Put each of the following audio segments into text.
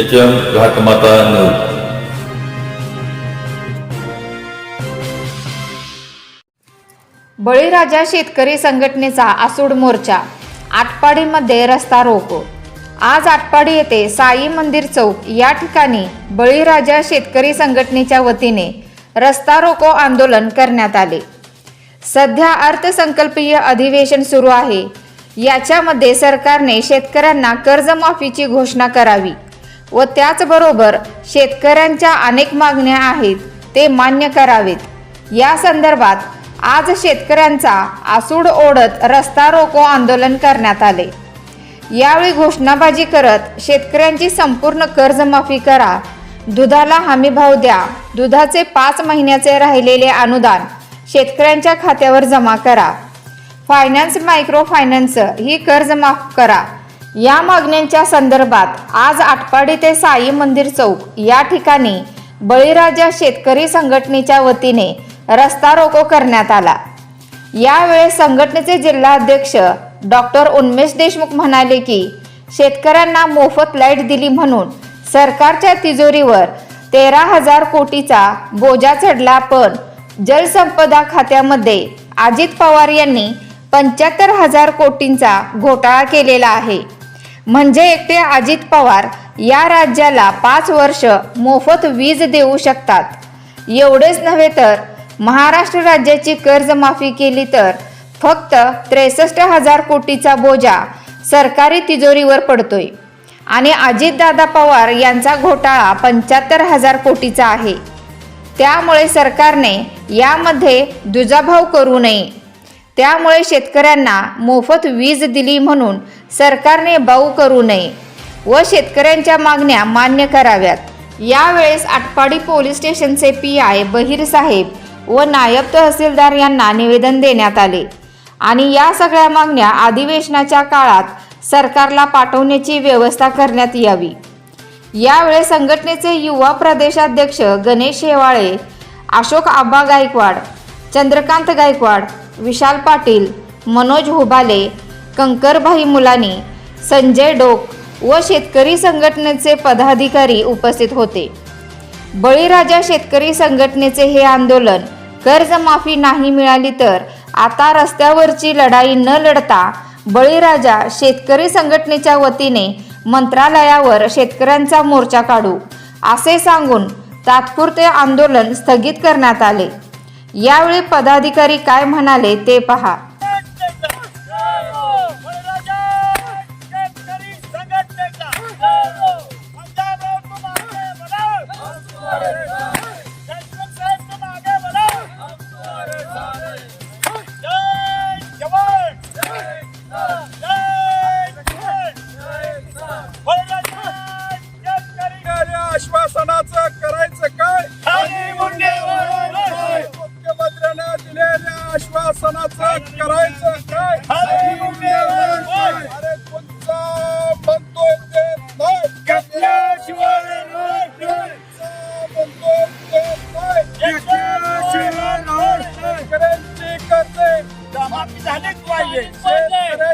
H M घाटमाता news बळीराजा शेतकरी संघटनेचा आसूड मोर्चा. आटपाडीमध्ये रस्ता रोको. आज आटपाडी येथे साई मंदिर चौक या ठिकाणी बळीराजा शेतकरी संघटनेच्या वतीने रस्ता रोको आंदोलन करण्यात आले. सध्या अर्थसंकल्पीय अधिवेशन सुरू आहे. याच्यामध्ये सरकारने शेतकऱ्यांना कर्जमाफीची घोषणा करावी. व त्याचबरोबर शेतकऱ्यांच्या अनेक मागण्या आहेत ते मान्य करावेत. या संदर्भात आज शेतकऱ्यांचा आसूड ओढत रस्ता रोको आंदोलन करण्यात आले. यावेळी घोषणाबाजी करत शेतकऱ्यांची संपूर्ण कर्जमाफी करा दुधाला हमीभाव द्या दुधाचे पाच महिन्याचे राहिलेले अनुदान शेतकऱ्यांच्या खात्यावर जमा करा. फायनान्स मायक्रो फायनान्स ही कर्ज माफ करा. या मागण्यांच्या संदर्भात आज आटपाडी ते साई मंदिर चौक या ठिकाणी बळीराजा शेतकरी संघटनेच्या वतीने रस्ता रोको करण्यात आला. यावेळी संघटनेचे जिल्हाध्यक्ष डॉक्टर उन्मेश देशमुख म्हणाले की शेतकऱ्यांना मोफत लाइट दिली म्हणून सरकारच्या तिजोरीवर तेरा हजार कोटीचा बोजा चढला पण जलसंपदा खात्यामध्ये अजित पवार यांनी पंच्याहत्तर हजार कोटींचा घोटाळा केलेला आहे. म्हणजे एकटे अजित पवार या राज्याला पाच वर्ष मोफत वीज देऊ शकतात. एवढेच नव्हे तर महाराष्ट्र राज्याची कर्जमाफी केली तर फक्त त्रेसष्ट हजार कोटीचा बोजा सरकारी तिजोरीवर पडतोय. आणि अजितदादा पवार यांचा घोटाळा पंच्याहत्तर हजार कोटीचा आहे. त्यामुळे सरकारने यामध्ये दुजाभाव करू नये. त्यामुळे शेतकऱ्यांना मोफत वीज दिली म्हणून सरकारने बाऊ करू नये व शेतकऱ्यांच्या मागण्या मान्य कराव्यात. यावेळेस आटपाडी पोलीस स्टेशनचे पी आय बहिरसाहेब व नायब तहसीलदार यांना निवेदन देण्यात आले आणि या सगळ्या मागण्या अधिवेशनाच्या काळात सरकारला पाठवण्याची व्यवस्था करण्यात यावी. यावेळी संघटनेचे युवा प्रदेशाध्यक्ष गणेश शेवाळे अशोक आबा गायकवाड चंद्रकांत गायकवाड विशाल पाटील मनोज होबाले कंकरभाई मुलानी संजय डोक व शेतकरी संघटनेचे पदाधिकारी उपस्थित होते. बळीराजा शेतकरी संघटनेचे हे आंदोलन कर्जमाफी नाही मिळाली तर आता रस्त्यावरची लढाई न लढता बळीराजा शेतकरी संघटनेच्या वतीने मंत्रालयावर शेतकऱ्यांचा मोर्चा काढू असे सांगून तात्पुरते आंदोलन स्थगित करण्यात आले. यावेळी पदाधिकारी काय म्हणाले ते पहा.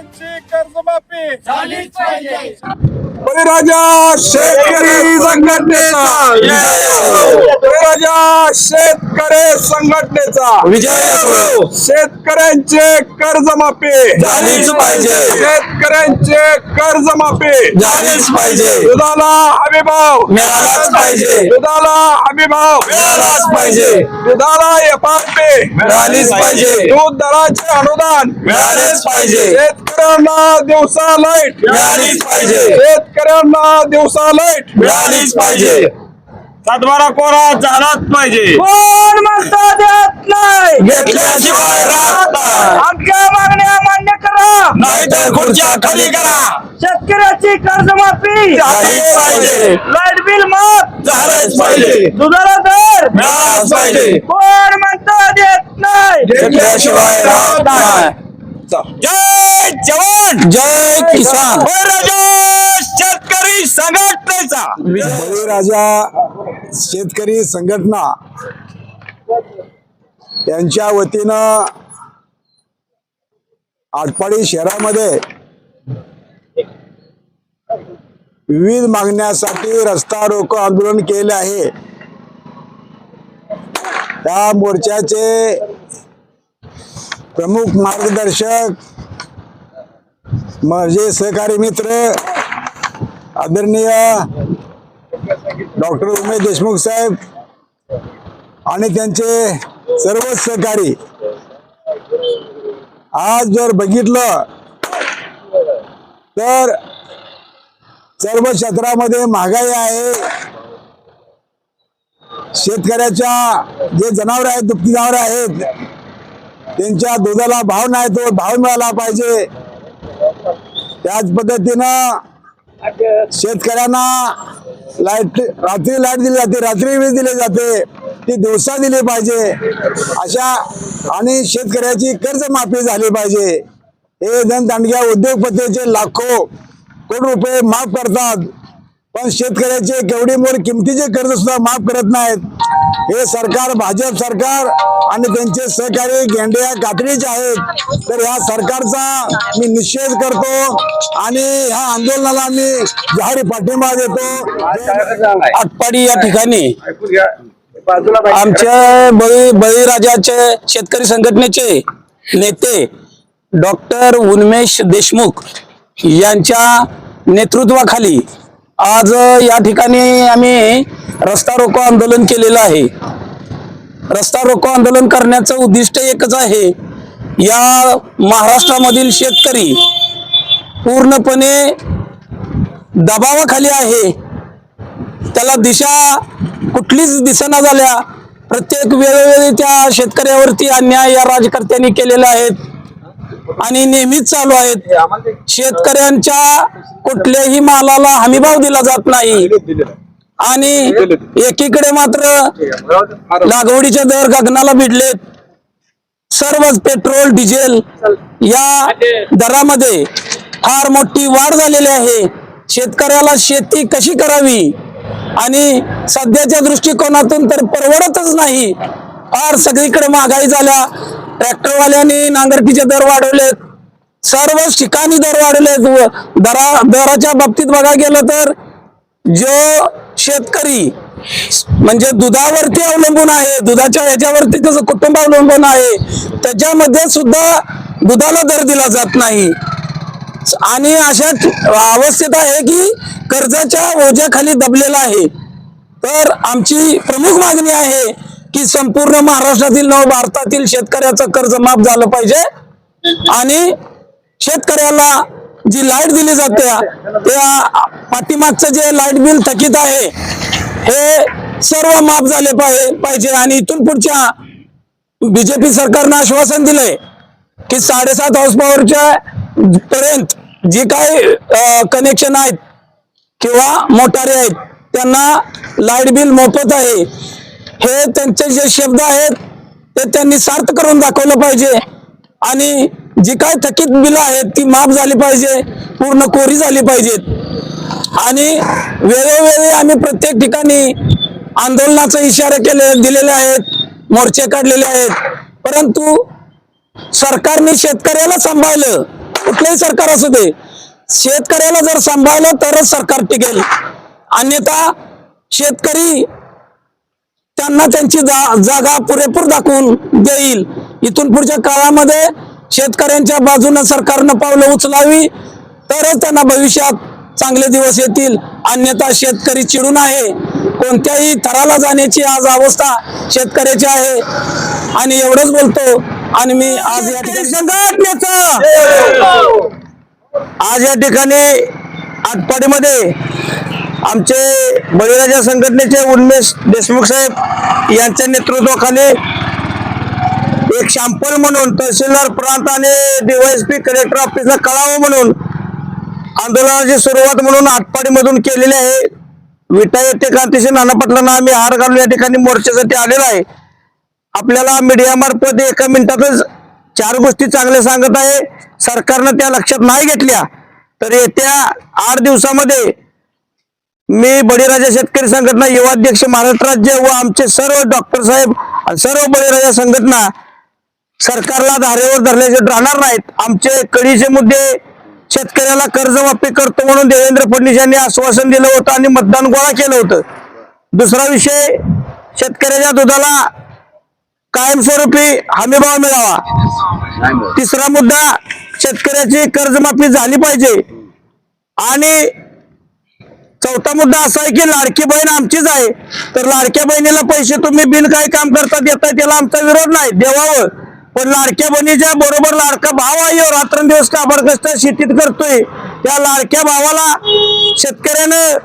शेतकऱ्यांची कर्जमाफी झालीच पाहिजे. बळीराजा शेतकरी संघटनेचा. बळीराजा शेतकरी संघटनेचा. विजय असो शेतकऱ्यांचे कर्जमाफी. झालीच पाहिजे. शेतकऱ्यांचे कर्जमाफी. झालीच पाहिजे. दुधाला हमीभाव मिळालाच पाहिजे. दुधाला हमीभाव मिळालाच पाहिजे. दुधाला एफआरपी मिळालीच पाहिजे. दूध दराचे अनुदान. मिळालेच पाहिजे. शेतकऱ्यांना दिवसा लाइट. मिळालीच पाहिजे. शेतकऱ्यांना दिवसा लाइट. मिळालीच पाहिजे. सातबारा कोरा झालाच पाहिजे. कोण म्हणता देत नाही? घेतल्याशिवाय राहत नाही. आमच्या मागण्या मान्य करा. नाहीतर खुर्च्या खाली करा. शेतकऱ्याची कर्जमाफी. झालीच पाहिजे. लाइट बिल माफ. झालंच पाहिजे. दुधाला दर. मिळालाच पाहिजे. कोण म्हणता देत नाही? घेतल्याशिवाय राहत नाही. जय जवान! जय किसान! बळीराजा शेतकरी संघटनेचा! बळीराजा शेतकरी संघटना यांच्या वतीनं आटपाडी शहरामध्ये विविध मागण्यासाठी रस्ता रोको आंदोलन केले आहे. त्या मोर्चाचे प्रमुख मार्गदर्शक माझे सहकारी मित्र आदरणीय डॉक्टर उमेश देशमुख साहेब आणि त्यांचे सर्व सहकारी. आज जर बघितलं तर सर्व क्षेत्रामध्ये महागाई आहे. शेतकऱ्याच्या जे जनावर आहेत दुभती जनावर आहेत त्यांच्या दुधाला भाव नाही तो भाव मिळाला पाहिजे. त्याच पद्धतीनं शेतकऱ्यांना लाइट रात्री लाइट दिली जाते रात्री वीज दिली जाते ती दिवसा दिली पाहिजे. अशा आणि शेतकऱ्याची कर्जमाफी झाली पाहिजे. हे धनदांडग्या उद्योगपतीचे लाखो कोटी रुपये माफ करतात. पण शेतकऱ्याचे केवढी मोठी किमतीचे कर्ज सुद्धा माफ करत नाहीत. हे सरकार भाजप सरकार आणि त्यांचे सहकारी गेंड्या कातडीचे आहेत. तर ह्या सरकारचा मी निषेध करतो आणि ह्या आंदोलनाला मी जाहीर पाठिंबा देतो. आटपाडी या ठिकाणी आमच्या बळी बळीराजाचे शेतकरी संघटनेचे नेते डॉक्टर उन्मेष देशमुख यांच्या नेतृत्वाखाली आज या ठिकाणी आम्ही रस्ता रोको आंदोलन केलेलं आहे. रस्ता रोको आंदोलन करण्याचं उद्दिष्ट एकच आहे. या महाराष्ट्रामधील शेतकरी पूर्णपणे दबावाखाली आहे. त्याला दिशा कुठलीच दिसना झाल्या प्रत्येक वेळोवेळी त्या शेतकऱ्यावरती अन्याय या राजकर्त्यांनी केलेला आहेत आणि नेहमीच चालू आहेत. शेतकऱ्यांच्या कुठल्याही मालाला हमीभाव दिला जात नाही. आणि एकीकडे मात्र लागवडीचे दर गगनाला भिडलेत. सर्वच पेट्रोल डिझेल या दरामध्ये फार मोठी वाढ झालेली आहे. शेतकऱ्याला शेती कशी करावी? आणि सध्याच्या दृष्टिकोनातून तर परवडतच नाही. फार सगळीकडे महागाई झाल्या. ट्रॅक्टरवाल्यांनी नांगरकीचे दर वाढवलेत. सर्वच ठिकाणी दर वाढले. दरा दराच्या बाबतीत बघा गेलं तर जो शेतकरी म्हणजे दुधावरती अवलंबून आहे दुधाच्या ह्याच्यावरती त्याचं कुटुंब अवलंबून आहे त्याच्यामध्ये सुद्धा दुधाला दर दिला जात नाही. आणि अशा अवस्थेत आहे की कर्जाच्या ओझ्याखाली दबलेला आहे. तर आमची प्रमुख मागणी आहे की संपूर्ण महाराष्ट्रातील नव भारतातील शेतकऱ्याचं कर्ज माफ झालं पाहिजे. आणि शेतकऱ्याला जी लाइट दिली जाते त्या पाठीमागचं जे लाइट बिल थकीत आहे हे सर्व माफ झाले पाहि- पाहिजे. आणि इथून पुढच्या बीजेपी सरकारनं आश्वासन दिलंय की साडेसात हाऊस पॉवरच्या पर्यंत जे काही कनेक्शन आहेत किंवा मोटारी आहेत त्यांना लाइट बिल मोफत आहे. हे त्यांचे जे शब्द आहेत ते त्यांनी सार्थ करून दाखवलं पाहिजे. आणि जी काय थकीत बिलं आहेत ती माफ झाली पाहिजे पूर्ण कोरी झाली पाहिजेत. आणि वेळोवेळी आम्ही प्रत्येक ठिकाणी आंदोलनाचा इशारा केले दिलेले आहेत मोर्चे काढलेले आहेत. परंतु सरकारने शेतकऱ्याला सांभाळलं कुठलंही सरकार असू दे शेतकऱ्याला जर सांभाळलं तरच सरकार टिकेल. अन्यथा शेतकरी त्यांना त्यांची जा जागा पुरेपूर दाखवून देईल. इथून पुढच्या काळामध्ये शेतकऱ्यांच्या बाजूने सरकारनं पावलं उचलावी तरच त्यांना भविष्यात चांगले दिवस येतील. अन्यथा शेतकरी चिडून आहे. कोणत्याही थराला जाण्याची आज अवस्था शेतकऱ्याची आहे. आणि एवढंच बोलतो आणि मी आज या ठिकाणी आज या ठिकाणी आटपाडीमध्ये आमचे बळीराजा संघटनेचे उन्मेष देशमुख साहेब यांच्या नेतृत्वाखाली एक शॅम्पल म्हणून तहसीलदार प्रांत आणि डीवायएसपी कलेक्टर ऑफिसला कळावं म्हणून आंदोलनाची सुरुवात म्हणून आटपाडीमधून केलेली आहे. विटा येथे क्रांतीशी नाना पाटलांना आम्ही हार घालून या ठिकाणी मोर्चासाठी आलेलो आहे. आपल्याला मीडियामार्फत एका मिनिटातच चार गोष्टी चांगल्या सांगत आहे. सरकारनं त्या लक्षात नाही घेतल्या तर येत्या आठ दिवसामध्ये मी बळीराजा शेतकरी संघटना युवाध्यक्ष महाराष्ट्र राज्य व आमचे सर्व डॉक्टर साहेब आणि सर्व बळीराजा संघटना सरकारला धारेवर धरल्याचे राहणार नाहीत. आमचे कडीचे मुद्दे शेतकऱ्याला कर्जमाफी करतो म्हणून देवेंद्र फडणवीस यांनी आश्वासन दिलं होतं आणि मतदान गोळा केलं होतं. दुसरा विषय शेतकऱ्याच्या दुधाला कायमस्वरूपी हमीभाव मिळावा. तिसरा मुद्दा शेतकऱ्याची कर्जमाफी झाली पाहिजे. आणि चौथा मुद्दा असा आहे की लाडकी बहीण आमचीच आहे. तर लाडक्या बहिणीला पैसे तुम्ही बिन काही काम करता देताय त्याला आमचा विरोध नाही. देवावं पण लाडक्या बहिणीच्या बरोबर लाडका भाव आहे. रात्रंदिवस काबड कष्ट शेतीत करतोय. त्या लाडक्या भावाला शेतकऱ्यानं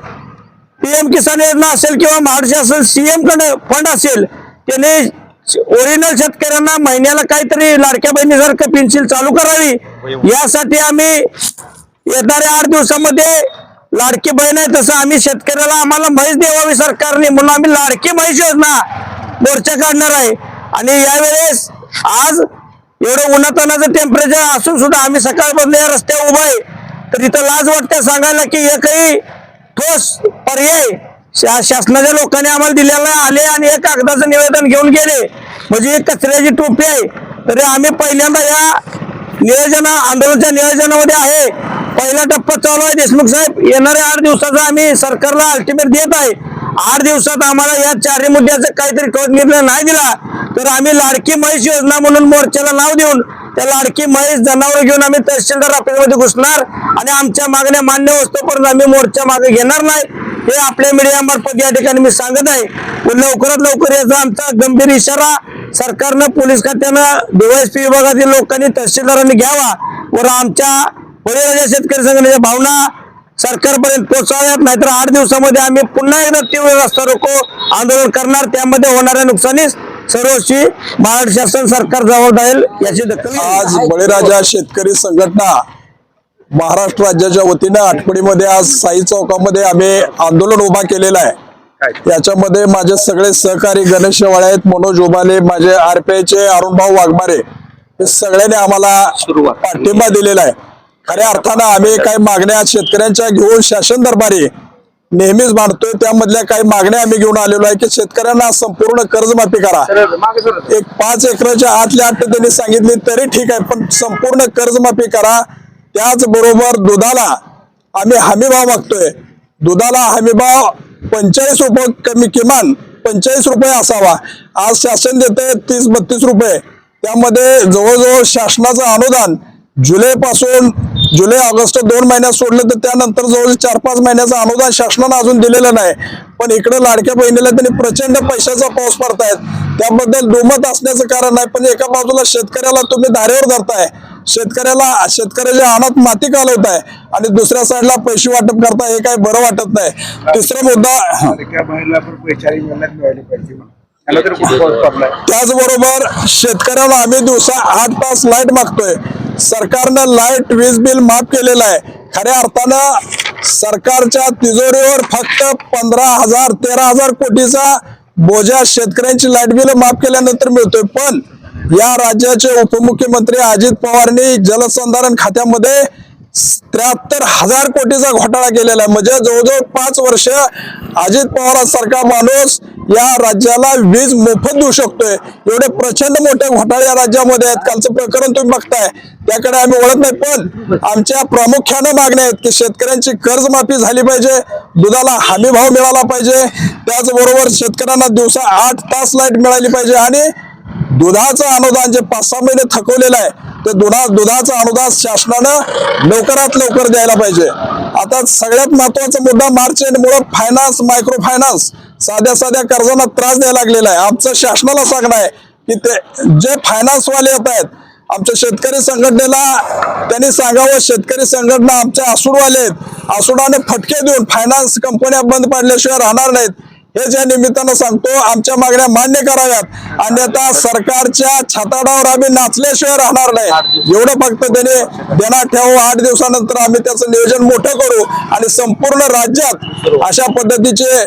पीएम किसान योजना असेल किंवा महाराष्ट्र असेल सीएमकडे फंड असेल त्याने ओरिजिनल शेतकऱ्यांना महिन्याला काहीतरी लाडक्या बहिणीसारखं पेन्सिल चालू करावी. यासाठी आम्ही येणाऱ्या आठ दिवसामध्ये लाडकी बहीण आहे तसं आम्ही शेतकऱ्याला आम्हाला म्हैस द्यावावी सरकारने म्हणून आम्ही लाडकी म्हैस योजना मोर्चा काढणार आहे. आणि यावेळेस आज एवढं उन्हातानाचं टेम्परेचर असून सुद्धा आम्ही सकाळपासून या रस्त्यावर उभा आहे. तर तिथं लाज वाटते सांगायला की एकही ठोस पर्याय शा- शासनाच्या लोकांनी आम्हाला दिलेला आले आणि एक कागदाचं निवेदन घेऊन गेले. म्हणजे एक कचऱ्याची टोपी आहे. तरी आम्ही पहिल्यांदा या नियोजन आंदोलनाच्या नियोजनामध्ये आहे. पहिला टप्पा चालू आहे. देशमुख साहेब येणाऱ्या आठ दिवसाचा आम्ही सरकारला अल्टिमेट देत आहे. आठ दिवसात आम्हाला या चारही मुद्द्याचा काहीतरी ठोस निर्णय नाही दिला. तर आम्ही लाडकी म्हैस योजना म्हणून मोर्चाला नाव देऊन त्या लाडकी म्हैस जनावर घेऊन आम्ही तहसीलदार ऑफिसमध्ये घुसणार आणि आमच्या मागण्या मान्य वस्तूपर्यंत आम्ही मोर्चा मागे घेणार नाही हे आपल्या मीडियामार्फत या ठिकाणी मी सांगत आहे. लवकरात लवकर याचा आमचा गंभीर इशारा सरकारनं पोलीस खात्यानं डीवायसपी विभागातील लोकांनी तहसीलदारांनी घ्यावा वर आमच्या बळीराजा शेतकरी संघटनेच्या भावना सरकारपर्यंत पोहोचाव्यात. नाहीतर आठ दिवसामध्ये आम्ही पुन्हा एकदा तीव्र रस्ता रोको आंदोलन करणार. त्यामध्ये होणाऱ्या नुकसानीस सर्वस्वी महाराष्ट्र शासन सरकार जबाबदार आहे याची दखल. आज बळीराजा शेतकरी संघटना महाराष्ट्र राज्याच्या वतीनं आठवडीमध्ये आज साई चौकामध्ये आम्ही आंदोलन उभा केलेलं आहे. याच्यामध्ये माझे सगळे सहकारी गणेश शेवाळे आहेत मनोज उबाले माझे आरपीआयचे अरुणभाऊ वाघमारे हे सगळ्यांनी आम्हाला पाठिंबा दिलेला आहे. खऱ्या अर्थानं आम्ही काही मागण्या शेतकऱ्यांच्या घेऊन शासन दरबारी नेहमीच मांडतोय. त्यामधल्या काही मागण्या आम्ही घेऊन आलेलो आहे की शेतकऱ्यांना संपूर्ण कर्जमाफी करा. एक पाच एकराच्या आतल्या आठ त्यांनी सांगितली तरी ठीक आहे पण संपूर्ण कर्जमाफी करा. त्याचबरोबर दुधाला आम्ही हमीभाव मागतोय. दुधाला हमीभाव पंचेचाळीस रुपये कमी किमान पंचेचाळीस रुपये असावा. आज शासन देते तीस बत्तीस रुपये. त्यामध्ये जवळजवळ शासनाचं अनुदान जुलै पासून जुलै ऑगस्ट दोन महिन्यात सोडलं तर त्यानंतर जवळ चार पाच महिन्याचं अनुदान शासनानं अजून दिलेलं नाही. पण इकडे लाडक्या बहिणीला त्यांनी प्रचंड पैशाचा पाऊस पडतायत. त्याबद्दल दुमत असण्याचं कारण नाही पण एका बाजूला शेतकऱ्याला तुम्ही धारेवर धरताय. शेतकऱ्याला शेतकऱ्याच्या अनात माती घालवताय आणि दुसऱ्या साईडला पैसे वाटप करताय हे काही बरं वाटत नाही. तिसरा मुद्दा त्याचबरोबर शेतकऱ्याला आम्ही दिवसा आठ तास लाइट मागतोय. सरकारनं लाइट वीज बिल माफ केलेलं आहे. खऱ्या अर्थानं सरकारच्या तिजोरीवर फक्त पंधरा हजार तेरा हजार कोटीचा बोजा शेतकऱ्यांची लाइट बिल माफ केल्यानंतर मिळतोय. पण या राज्याचे उपमुख्यमंत्री अजित पवारनी जलसंधारण खात्यामध्ये त्र्याहत्तर हजार कोटीचा घोटाळा केलेला आहे. म्हणजे जवळजवळ पाच वर्ष अजित पवारांसारखा माणूस या राज्याला वीज मोफत देऊ शकतोय. एवढे प्रचंड मोठे घोटाळे या राज्यामध्ये आहेत. कालचं प्रकरण तुम्ही बघताय. त्याकडे आम्ही ओळख नाही. पण आमच्या प्रामुख्यानं मागण्या आहेत की शेतकऱ्यांची कर्जमाफी झाली पाहिजे. दुधाला हमी भाव मिळाला पाहिजे. त्याचबरोबर शेतकऱ्यांना दिवसा आठ तास लाइट मिळाली पाहिजे. आणि दुधाचं अनुदान जे पाच सहा महिने थकवलेलं आहे ते दुधा दुधाचं अनुदान शासनानं लवकरात लवकर द्यायला पाहिजे. आता सगळ्यात महत्त्वाचा मुद्दा मार्च एंड मुळे फायनान्स मायक्रो फायनान्स साध्या साध्या कर्जांना त्रास द्यायला लागलेला आहे. आमचं शासनाला सांगणं आहे की ते जे फायनान्स वाले येत आहेत आमच्या शेतकरी संघटनेला त्यांनी सांगावं. शेतकरी संघटना आमच्या आसूडवाले आहेत. आसूडाने फटके देऊन फायनान्स कंपन्या बंद पाडल्याशिवाय राहणार नाहीत. हे ज्या निमित्तानं सांगतो आमच्या मागण्या मान्य कराव्यात. अन्यथा सरकारच्या छाताडावर आम्ही नाचल्याशिवाय राहणार नाही. एवढं फक्त त्याने देणार ठेवू आठ दिवसानंतर आम्ही त्याचं नियोजन मोठं करू आणि संपूर्ण राज्यात अशा पद्धतीचे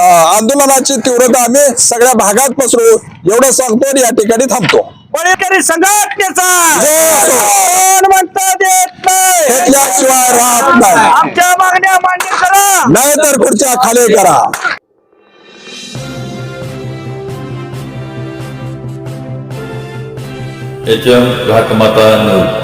आंदोलनाची तीव्रता आम्ही सगळ्या भागात पसरू एवढं सांगतो आणि या ठिकाणी थांबतो. बळीकरी संघटनेचा! जय असो. कोण म्हणतं देत नाही? घेतल्याशिवाय राहत नाही. आमच्या मागण्या मान्य करा. नाही तर खुर्च्या खाली करा. H M घाटमाता news